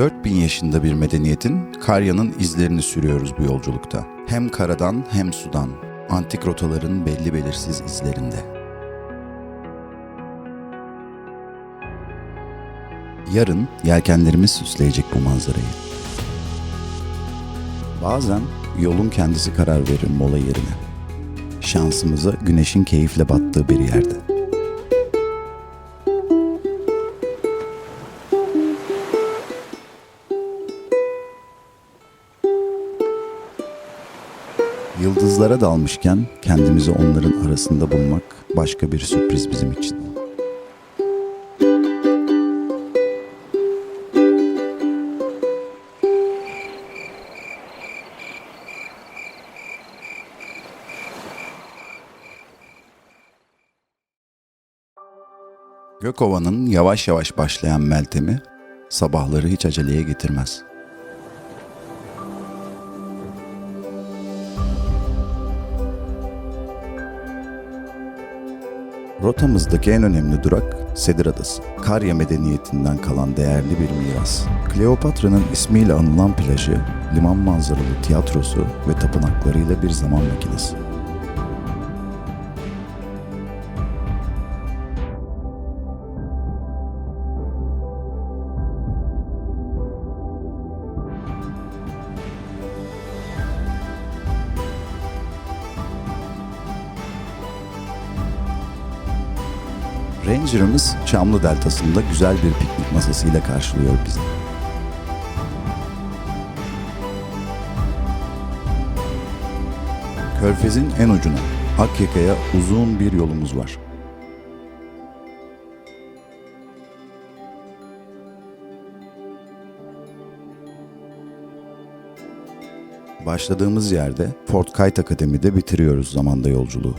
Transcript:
4000 yaşında bir medeniyetin Karya'nın izlerini sürüyoruz bu yolculukta. Hem karadan hem sudan, antik rotaların belli belirsiz izlerinde. Yarın yelkenlerimiz süsleyecek bu manzarayı. Bazen yolun kendisi karar verir mola yerine. Şansımıza güneşin keyifle battığı bir yerde. Yıldızlara dalmışken kendimizi onların arasında bulmak başka bir sürpriz bizim için. Gökova'nın yavaş yavaş başlayan meltemi sabahları hiç aceleye getirmez. Rotamızdaki en önemli durak Sedir Adası. Karya medeniyetinden kalan değerli bir miras. Kleopatra'nın ismiyle anılan plajı, liman manzaralı tiyatrosu ve tapınaklarıyla bir zaman makinesi. Ranger'ımız Çamlı Deltası'nda güzel bir piknik masasıyla karşılıyor bizi. Körfez'in en ucuna, Akyaka'ya uzun bir yolumuz var. Başladığımız yerde Fort Kite Akademi'de bitiriyoruz zamanda yolculuğu.